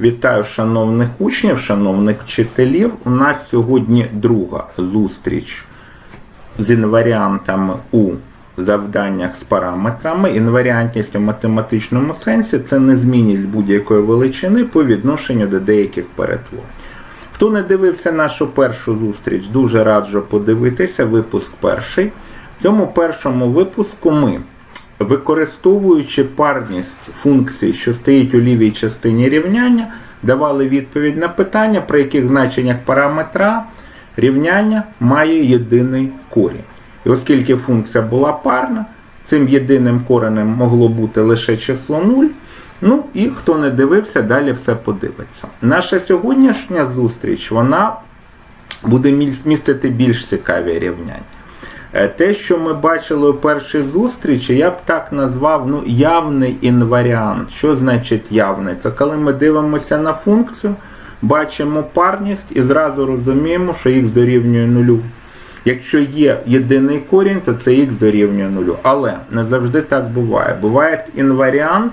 Вітаю шановних учнів, шановних вчителів. У нас сьогодні друга зустріч з інваріантами у завданнях з параметрами. Інваріантність у математичному сенсі це незмінність будь-якої величини по відношенню до деяких перетворень. Хто не дивився нашу першу зустріч, дуже раджу подивитися. Випуск перший. В цьому першому випуску ми, використовуючи парність функцій, що стоїть у лівій частині рівняння, давали відповідь на питання, при яких значеннях параметра рівняння має єдиний корінь. І оскільки функція була парна, цим єдиним коренем могло бути лише число 0. Ну і хто не дивився, далі все подивиться. Наша сьогоднішня зустріч вона буде містити більш цікаві рівняння. Е, Те, що ми бачили у першій зустрічі, я б так назвав ну, явний інваріант. Що значить явний? Це коли ми дивимося на функцію, бачимо парність і зразу розуміємо, що х дорівнює нулю. Якщо є єдиний корінь, то це х дорівнює нулю. Але не завжди так буває. Буває інваріант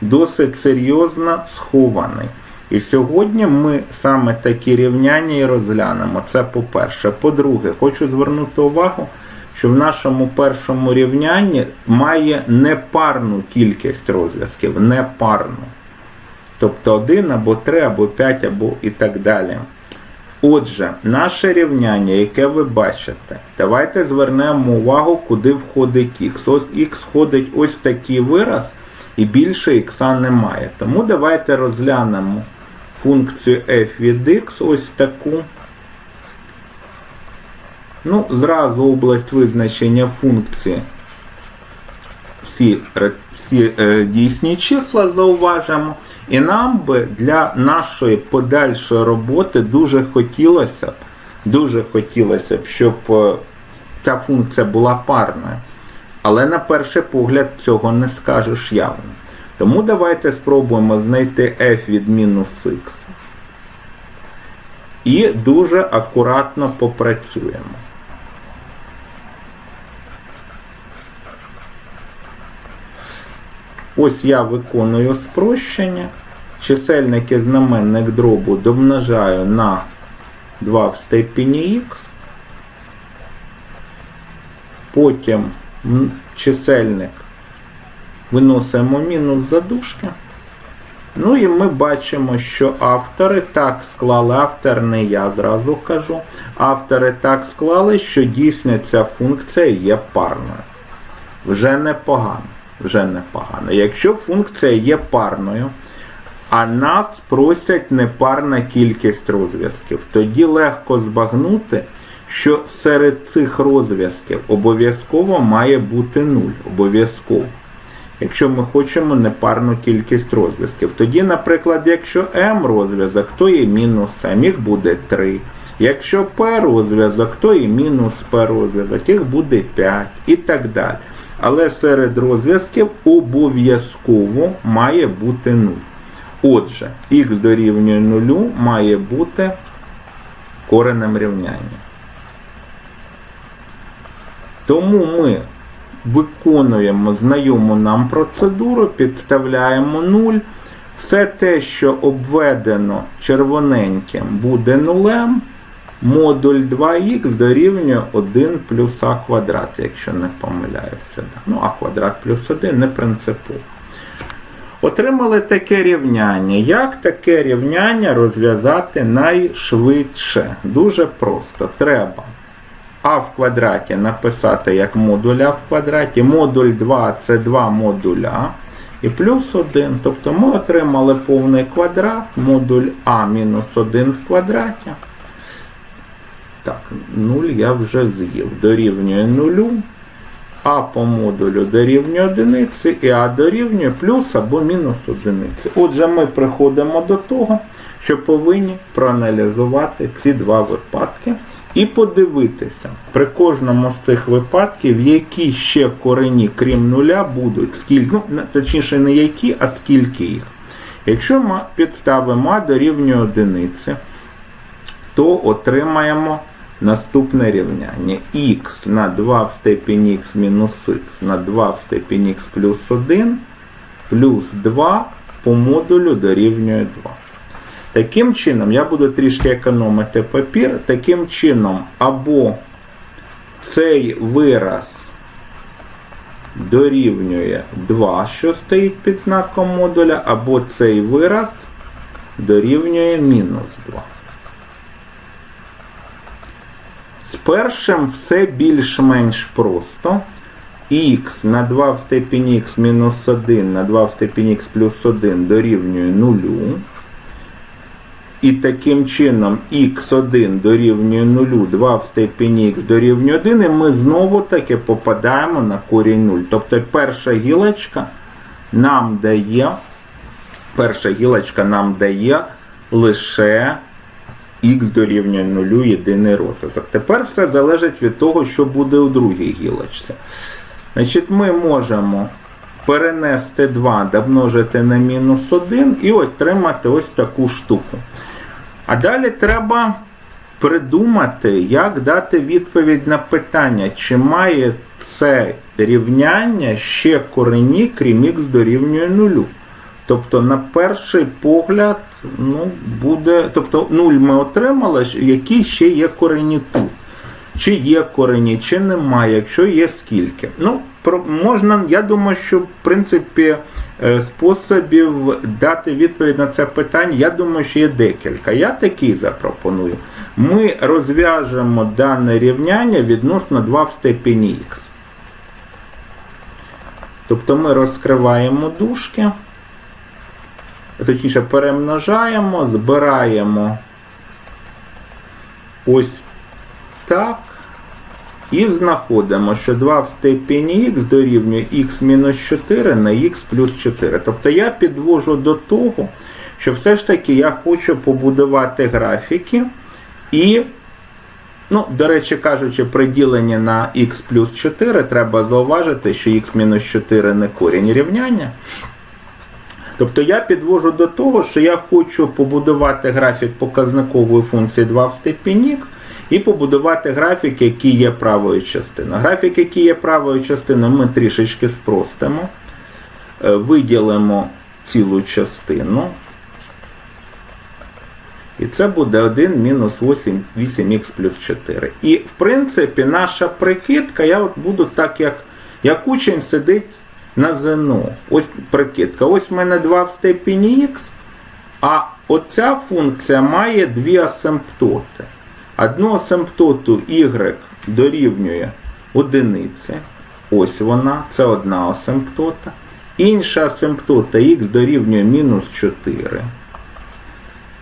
досить серйозно схований. І сьогодні ми саме такі рівняння і розглянемо. Це по-перше. По-друге, хочу звернути увагу, що в нашому першому рівнянні має непарну кількість розв'язків, непарну. Тобто один або три, або п'ять, або і так далі. Отже, наше рівняння, яке ви бачите, давайте звернемо увагу, куди входить х. Ось х входить ось такий вираз, і більше х немає. Тому давайте розглянемо функцію f від x, ось таку. Ну, зразу область визначення функції. Всі, всі е, дійсні числа зауважимо. І нам би для нашої подальшої роботи дуже хотілося б, дуже хотілося б, щоб е, ця функція була парною. Але на перший погляд цього не скажеш явно. Тому давайте спробуємо знайти f від мінус x. І дуже акуратно попрацюємо. Ось я виконую спрощення. Чисельник і знаменник дробу домножаю на 2 в степені х. Потім чисельник виносимо мінус задушки. Ну і ми бачимо, що автори так склали, автор не я зразу кажу. Автори так склали, що дійсно ця функція є парною. Вже непогано. Вже непогано. Якщо функція є парною, а нас просять непарна кількість розв'язків, тоді легко збагнути, що серед цих розв'язків обов'язково має бути 0. Обов'язково. Якщо ми хочемо непарну кількість розв'язків. Тоді, наприклад, якщо m розв'язок, то і мінус m, їх буде 3. Якщо p розв'язок, то і мінус p розв'язок, їх буде 5 і так далі. Але серед розв'язків обов'язково має бути 0. Отже, х дорівнює 0 має бути коренем рівняння. Тому ми виконуємо знайому нам процедуру, підставляємо 0. Все те, що обведено червоненьким, буде нулем. Модуль 2х дорівнює 1 плюс а квадрат, якщо не помиляюся. Ну, а квадрат плюс 1 не принципово. Отримали таке рівняння. Як таке рівняння розв'язати найшвидше? Дуже просто. Треба а в квадраті написати як модуль в квадраті. Модуль 2 це 2 модуля. І плюс 1. Тобто ми отримали повний квадрат, модуль а мінус 1 в квадраті. Так, 0 я вже з'їв. Дорівнює 0. А по модулю дорівнює одиниці, і А дорівнює плюс або мінус одиниці. Отже, ми приходимо до того, що повинні проаналізувати ці два випадки і подивитися при кожному з цих випадків, які ще корені, крім нуля, будуть, скільки, ну, точніше, не які, а скільки їх. Якщо ми підставимо А дорівнює одиниці, то отримаємо наступне рівняння. х на 2 в степені х мінус х на 2 в степені х плюс 1 плюс 2 по модулю дорівнює 2. Таким чином, я буду трішки економити папір. Таким чином, або цей вираз дорівнює 2, що стоїть під знаком модуля, або цей вираз дорівнює мінус 2. З першим все більш-менш просто. х на 2 в степені х мінус 1 на 2 в степені х плюс 1 дорівнює 0. І таким чином х1 дорівнює 0, 2 в степені х дорівнює 1, і ми знову таки попадаємо на корінь 0. Тобто перша гілочка нам дає, перша гілочка нам дає лише х дорівнює 0 єдиний розв'язок. Тепер все залежить від того, що буде у другій гілочці. Значить, ми можемо перенести 2, домножити на мінус 1 і отримати ось таку штуку. А далі треба придумати, як дати відповідь на питання, чи має це рівняння ще корені, крім х дорівнює 0. Тобто, на перший погляд, ну, буде. Тобто 0 ми отримали, які ще є корені тут. Чи є корені, чи немає, якщо є скільки. Ну, можна, я думаю, що в принципі е, способів дати відповідь на це питання, я думаю, що є декілька. Я такий запропоную. Ми розв'яжемо дане рівняння відносно 2 в степені х. Тобто ми розкриваємо дужки, точніше перемножаємо, збираємо ось так. І знаходимо, що 2 в степені х дорівнює х мінус 4 на х плюс 4. Тобто я підвожу до того, що все ж таки я хочу побудувати графіки і, ну, до речі кажучи, при діленні на х плюс 4 треба зауважити, що х мінус 4 не корінь рівняння. Тобто я підвожу до того, що я хочу побудувати графік показникової функції 2 в степені х, і побудувати графік, який є правою частиною. Графік, який є правою частиною, ми трішечки спростимо, Е, виділимо цілу частину. І це буде 1 мінус 8, 8х плюс 4. І, в принципі, наша прикидка, я от буду так, як, як учень сидить на ЗНО. Ось прикидка. Ось в мене 2 в степені х, а оця функція має дві асимптоти. Одну асимптоту y дорівнює одиниці. Ось вона, це одна асимптота. Інша асимптота х дорівнює мінус 4.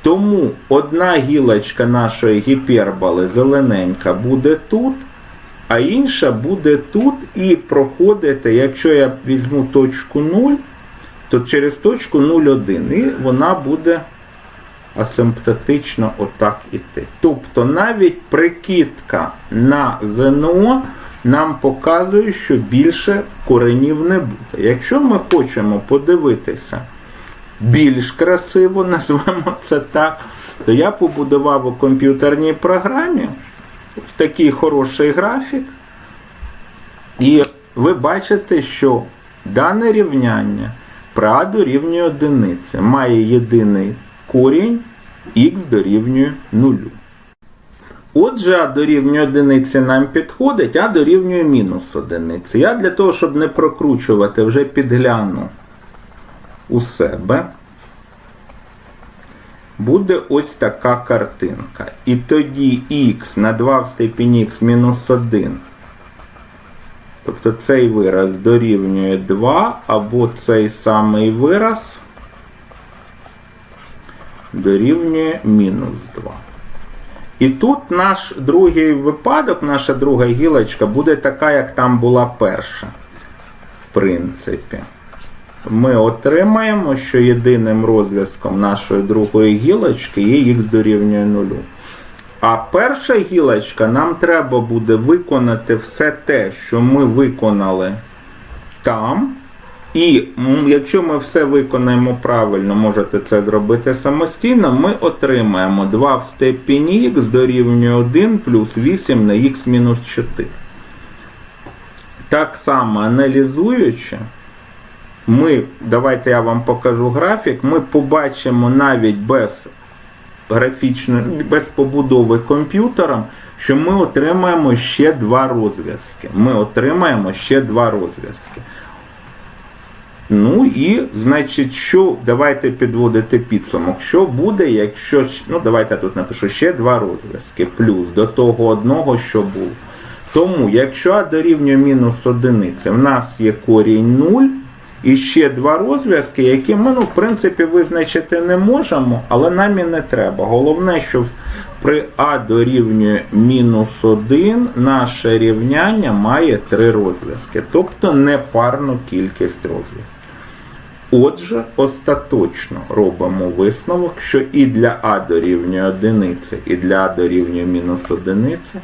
Тому одна гілочка нашої гіперболи зелененька буде тут, а інша буде тут і проходити, якщо я візьму точку 0, то через точку 0,1 і вона буде асимптотично отак іти. Тобто навіть прикидка на ЗНО нам показує, що більше коренів не буде. Якщо ми хочемо подивитися більш красиво, назвемо це так, то я побудував у комп'ютерній програмі такий хороший графік. І ви бачите, що дане рівняння пра дорівнює одиниці, має єдиний корінь х дорівнює 0. Отже, а дорівнює одиниці нам підходить, а дорівнює мінус одиниці. Я для того, щоб не прокручувати, вже підгляну у себе. Буде ось така картинка. І тоді х на 2 в степені х мінус 1. Тобто цей вираз дорівнює 2, або цей самий вираз дорівнює мінус 2. І тут наш другий випадок, наша друга гілочка буде така, як там була перша. В принципі, ми отримаємо, що єдиним розв'язком нашої другої гілочки є х дорівнює 0. А перша гілочка нам треба буде виконати все те, що ми виконали там. І якщо ми все виконаємо правильно, можете це зробити самостійно, ми отримаємо 2 в степені х дорівнює 1 плюс 8 на х мінус 4. Так само аналізуючи, ми, давайте я вам покажу графік, ми побачимо навіть без графічної, без побудови комп'ютером, що ми отримаємо ще два розв'язки. Ми отримаємо ще два розв'язки. Ну і, значить, що давайте підводити підсумок. Що буде, якщо ну давайте я тут напишу ще два розв'язки, плюс до того одного, що було. Тому, якщо а дорівнює мінус одиниці, в нас є корінь 0 і ще два розв'язки, які ми, ну, в принципі, визначити не можемо, але нам і не треба. Головне, що при а дорівнює мінус 1 наше рівняння має три розв'язки, тобто непарну кількість розв'язків. Отже, остаточно робимо висновок, що і для А дорівнює одиниці, і для А дорівнює мінус одиниці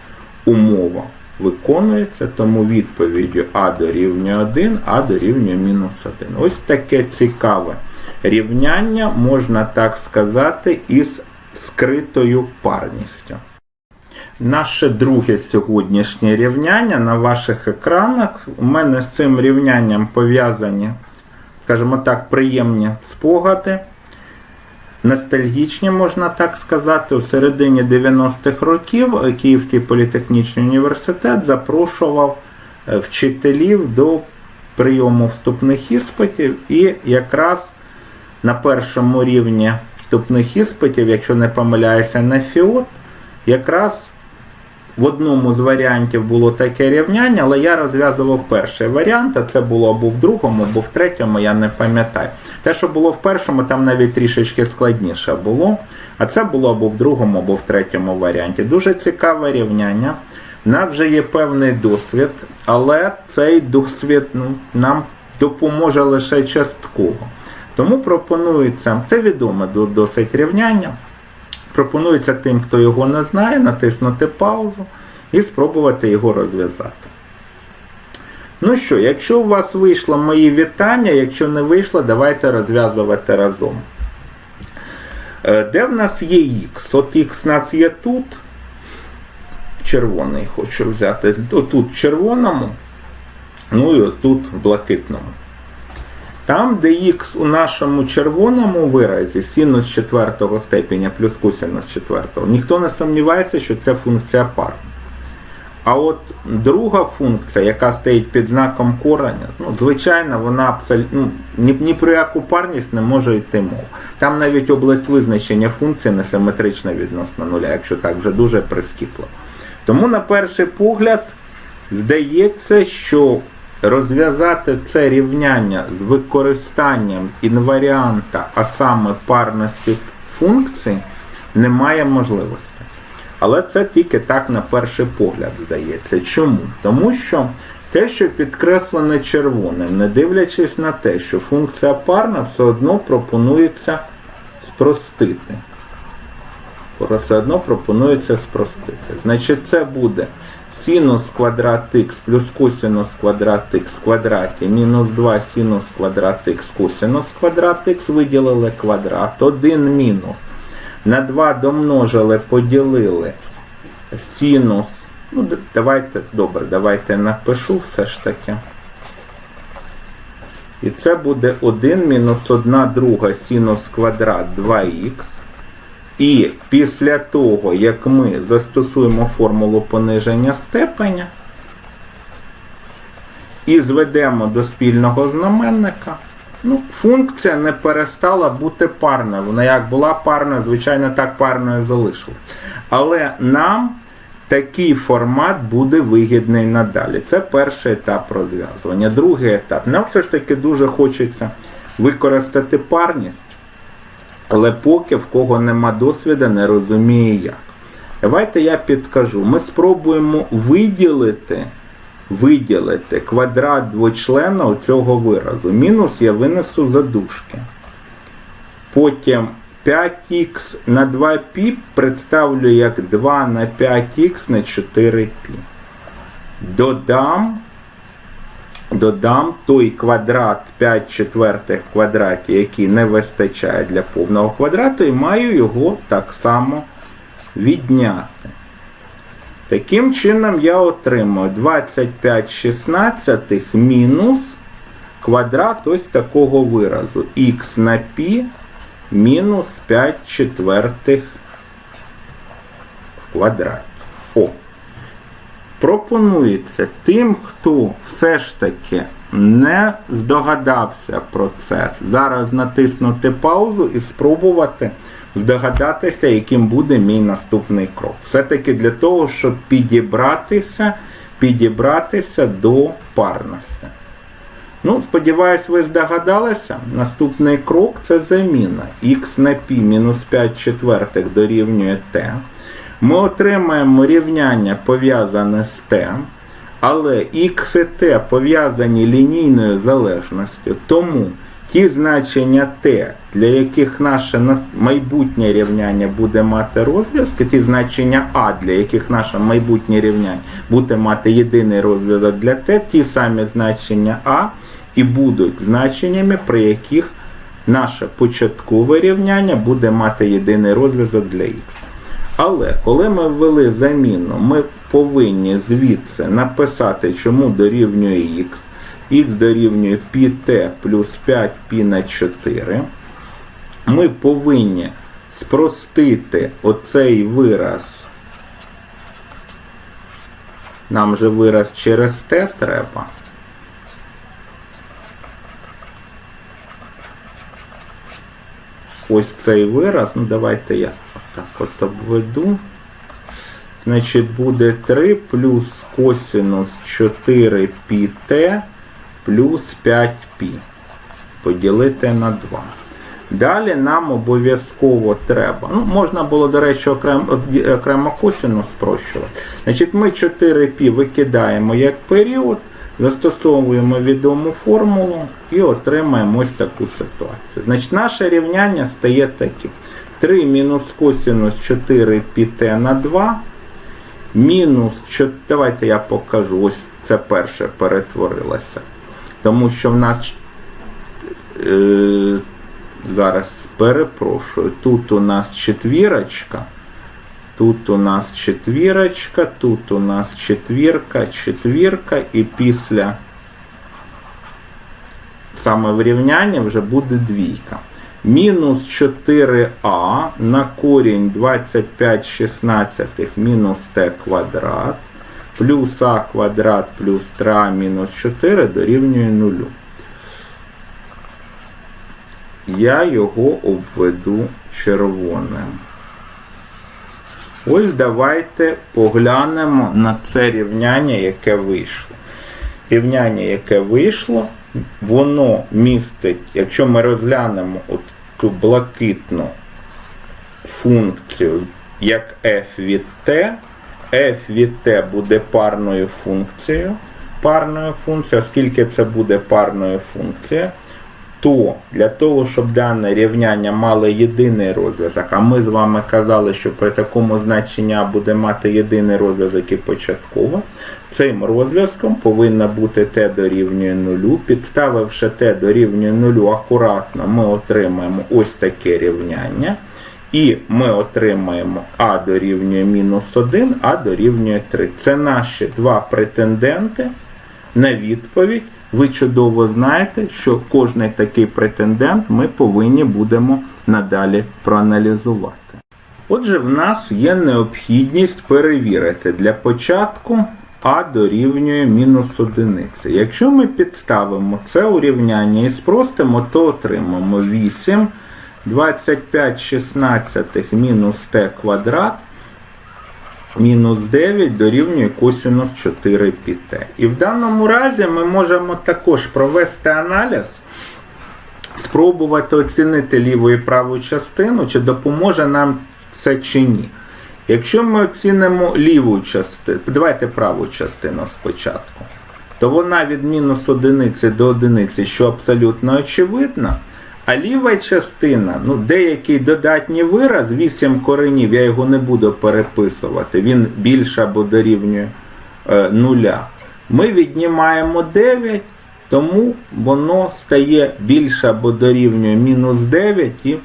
умова виконується, тому відповіддю А дорівнює 1, А дорівнює мінус 1. Ось таке цікаве рівняння, можна так сказати, із скритою парністю. Наше друге сьогоднішнє рівняння на ваших екранах. У мене з цим рівнянням пов'язані, скажімо так, приємні спогади. Ностальгічні, можна так сказати, у середині 90-х років Київський політехнічний університет запрошував е, вчителів до прийому вступних іспитів, і якраз на першому рівні вступних іспитів, якщо не помиляюся, на ФІОТ, якраз в одному з варіантів було таке рівняння, але я розв'язував перший варіант, а це було або в другому, або в третьому, я не пам'ятаю. Те, що було в першому, там навіть трішечки складніше було. А це було або в другому, або в третьому варіанті. Дуже цікаве рівняння. У нас вже є певний досвід, але цей досвід ну, нам допоможе лише частково. Тому пропонується, це відоме до- досить рівняння. Пропонується тим, хто його не знає, натиснути паузу і спробувати його розв'язати. Ну що, якщо у вас вийшло мої вітання, якщо не вийшло, давайте розв'язувати разом. Е, Де в нас є х? От х у нас є тут. Червоний хочу взяти. Отут в червоному, ну і отут в блакитному. Там, де х у нашому червоному виразі синус четвертого степеня плюс косинус четвертого, ніхто не сумнівається, що це функція парна. А от друга функція, яка стоїть під знаком кореня, ну, звичайно, вона абсолютно ну, ні, ні про яку парність не може йти мова. Там навіть область визначення функції несиметрична відносно нуля, якщо так вже дуже прискіпливо. Тому, на перший погляд, здається, що розв'язати це рівняння з використанням інваріанта, а саме парності функцій, немає можливості. Але це тільки так на перший погляд здається. Чому? Тому що те, що підкреслене червоним, не дивлячись на те, що функція парна все одно пропонується спростити. Все одно пропонується спростити. Значить, це буде синус квадрат х плюс косинус квадрат х в квадраті мінус 2 синус квадрат х косинус квадрат х виділили квадрат. 1 мінус. На 2 домножили, поділили синус. Ну, давайте, добре, давайте напишу все ж таки. І це буде 1 мінус 1 друга синус квадрат 2х. І після того, як ми застосуємо формулу пониження степеня і зведемо до спільного знаменника, ну, функція не перестала бути парною. Вона як була парною, звичайно, так парною залишилась. Але нам такий формат буде вигідний надалі. Це перший етап розв'язування. Другий етап. Нам все ж таки дуже хочеться використати парність. Але поки в кого нема досвіду, не розуміє як. Давайте я підкажу. Ми спробуємо виділити, виділити квадрат двочлена у цього виразу. Мінус я винесу за дужки. Потім 5х на 2π представлю як 2 на 5х на 4π. Додам додам той квадрат 5 четвертих квадраті, який не вистачає для повного квадрату, і маю його так само відняти. Таким чином я отримую 25 шістнадцятих мінус квадрат ось такого виразу. х на π мінус 5 четвертих в квадраті. Пропонується тим, хто все ж таки не здогадався про це, зараз натиснути паузу і спробувати здогадатися, яким буде мій наступний крок. Все-таки для того, щоб підібратися, підібратися до парності. Ну, сподіваюсь, ви здогадалися. Наступний крок це заміна. х на π мінус 5 четвертих дорівнює t. Ми отримаємо рівняння пов'язане з t, але х і t пов'язані лінійною залежністю. Тому ті значення t, для яких наше майбутнє рівняння буде мати розв'язки, ті значення а, для яких наше майбутнє рівняння буде мати єдиний розв'язок для t, ті самі значення а і будуть значеннями, при яких наше початкове рівняння буде мати єдиний розв'язок для х. Але коли ми ввели заміну, ми повинні звідси написати, чому дорівнює х. х дорівнює πt плюс 5π на 4. Ми повинні спростити оцей вираз. Нам же вираз через t треба. ось цей вираз, ну давайте я так от обведу. Значить, буде 3 плюс косинус 4 πt плюс 5π. Поділити на 2. Далі нам обов'язково треба. Ну, можна було, до речі, окремо, окремо косинус спрощувати. Значить, ми 4π викидаємо як період, застосовуємо відому формулу і отримаємо ось таку ситуацію. Значить, наше рівняння стає таким. 3 мінус косинус 4 πt на 2. Мінус 4, давайте я покажу, ось це перше перетворилося. Тому що в нас е, зараз перепрошую, тут у нас четвірочка, тут у нас четвірочка, тут у нас четвірка, четвірка, і після саме врівняння вже буде двійка. Мінус 4а на корінь 25 шістнадцятих мінус t квадрат плюс а квадрат плюс 3а мінус 4 дорівнює 0. Я його обведу червоним. Ось давайте поглянемо на це рівняння, яке вийшло. Рівняння, яке вийшло, воно містить, якщо ми розглянемо от цю блакитну функцію як f від t, f від t буде парною функцією. Парною функцією, оскільки це буде парною функцією, то для того, щоб дане рівняння мало єдиний розв'язок, а ми з вами казали, що при такому значенні буде мати єдиний розв'язок і початково, цим розв'язком повинна бути t дорівнює 0. Підставивши t дорівнює 0 акуратно, ми отримаємо ось таке рівняння. І ми отримаємо А дорівнює мінус 1, А дорівнює 3. Це наші два претенденти на відповідь. Ви чудово знаєте, що кожний такий претендент ми повинні будемо надалі проаналізувати. Отже, в нас є необхідність перевірити для початку А дорівнює мінус одиниці. Якщо ми підставимо це урівняння і спростимо, то отримаємо 8, 25 шістнадцятих мінус t квадрат мінус 9 дорівнює косинус 4 πt. І в даному разі ми можемо також провести аналіз, спробувати оцінити ліву і праву частину, чи допоможе нам це чи ні. Якщо ми оцінимо ліву частину, давайте праву частину спочатку, то вона від мінус одиниці до одиниці, що абсолютно очевидно. А ліва частина, ну, деякий додатній вираз, 8 коренів, я його не буду переписувати, він більше або дорівнює е, нуля. Ми віднімаємо 9, тому воно стає більше або дорівнює мінус 9 і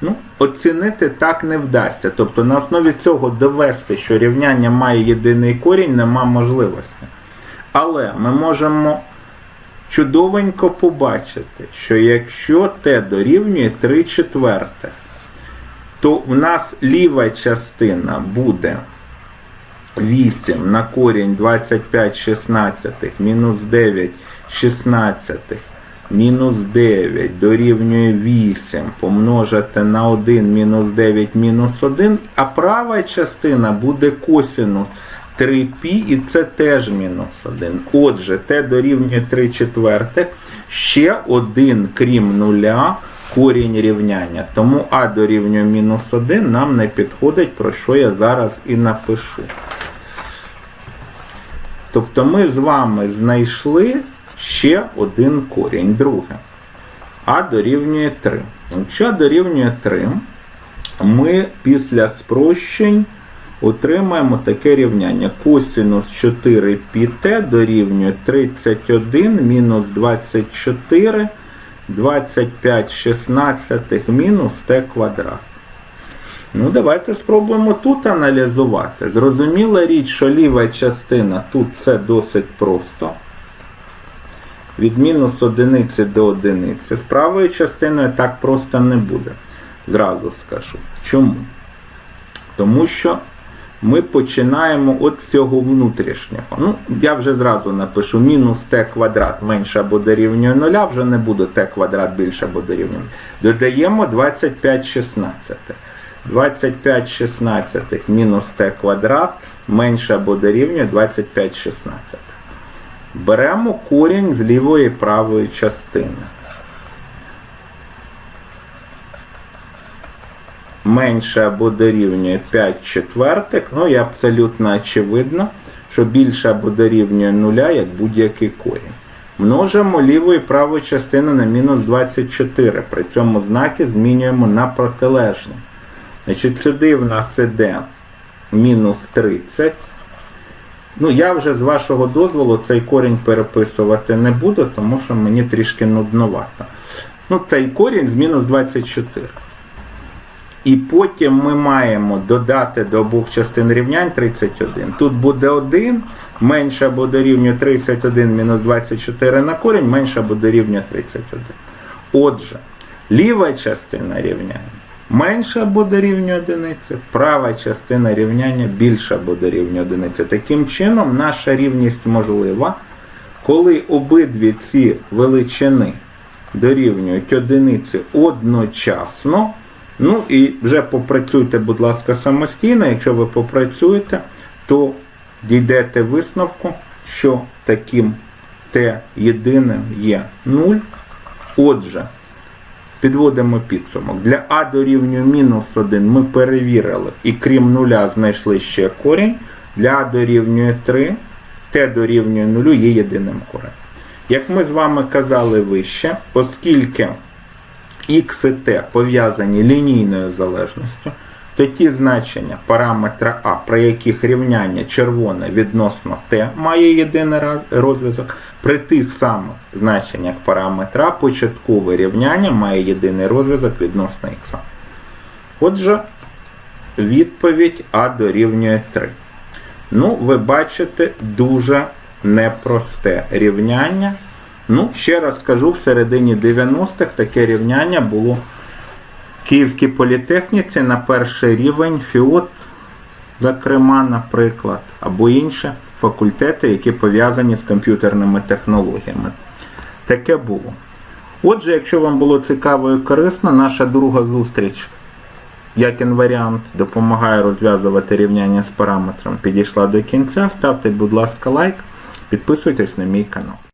ну, оцінити так не вдасться. Тобто на основі цього довести, що рівняння має єдиний корінь, нема можливості. Але ми можемо чудовенько побачити, що якщо t дорівнює 3 четвертих, то в нас ліва частина буде 8 на корінь 25 шістнадцятих мінус 9 шістнадцятих мінус 9 дорівнює 8 помножити на 1 мінус 9 мінус 1, а права частина буде косинус 3π і це теж мінус 1. Отже, те дорівнює 3 четвертих, ще один крім нуля корінь рівняння. Тому а дорівнює мінус 1 нам не підходить, про що я зараз і напишу. Тобто ми з вами знайшли ще один корінь. Друге. А дорівнює 3. Якщо дорівнює 3, ми після спрощень отримаємо таке рівняння. Косинус 4 піт дорівнює 31 мінус 24, 25 шістнадцятих мінус t квадрат. Ну, давайте спробуємо тут аналізувати. Зрозуміла річ, що ліва частина тут це досить просто. Від мінус одиниці до одиниці. З правою частиною так просто не буде. Зразу скажу. Чому? Тому що ми починаємо от цього внутрішнього. Ну, я вже зразу напишу мінус t квадрат менше або дорівнює 0, вже не буде t квадрат більше або дорівнює 0. Додаємо 25 шістнадцятих. 25 шістнадцятих мінус t квадрат менше або дорівнює 25 шістнадцятих. Беремо корінь з лівої правої частини. Менше або дорівнює 5 четвертих, ну і абсолютно очевидно, що більше або дорівнює 0, як будь-який корінь. Множимо ліву і праву частину на мінус 24. При цьому знаки змінюємо на протилежні. Значить, сюди в нас іде мінус 30. Ну, я вже з вашого дозволу цей корінь переписувати не буду, тому що мені трішки нудновато. Ну, цей корінь з мінус 24. І потім ми маємо додати до обох частин рівнянь 31. Тут буде 1, менше або дорівнює 31 мінус 24 на корінь, менше або дорівнює 31. Отже, ліва частина рівняння менше або дорівнює одиниці, права частина рівняння більше або дорівнює одиниці. Таким чином, наша рівність можлива, коли обидві ці величини дорівнюють одиниці одночасно. Ну і вже попрацюйте, будь ласка, самостійно. Якщо ви попрацюєте, то дійдете висновку, що таким Т єдиним є 0. Отже, підводимо підсумок. Для А дорівнює мінус 1 ми перевірили і крім нуля знайшли ще корінь. Для А дорівнює 3, Т дорівнює 0 є єдиним коренем. Як ми з вами казали вище, оскільки X і T пов'язані лінійною залежністю, то ті значення параметра А, при яких рівняння червоне відносно T має єдиний розв'язок, при тих самих значеннях параметра початкове рівняння має єдиний розв'язок відносно X. Отже, відповідь А дорівнює 3. Ну, ви бачите дуже непросте рівняння. Ну, ще раз скажу, в середині 90-х таке рівняння було в Київській політехніці на перший рівень ФІОТ, зокрема, наприклад, або інші факультети, які пов'язані з комп'ютерними технологіями. Таке було. Отже, якщо вам було цікаво і корисно, наша друга зустріч, як інваріант, допомагає розв'язувати рівняння з параметром, підійшла до кінця. Ставте, будь ласка, лайк, підписуйтесь на мій канал.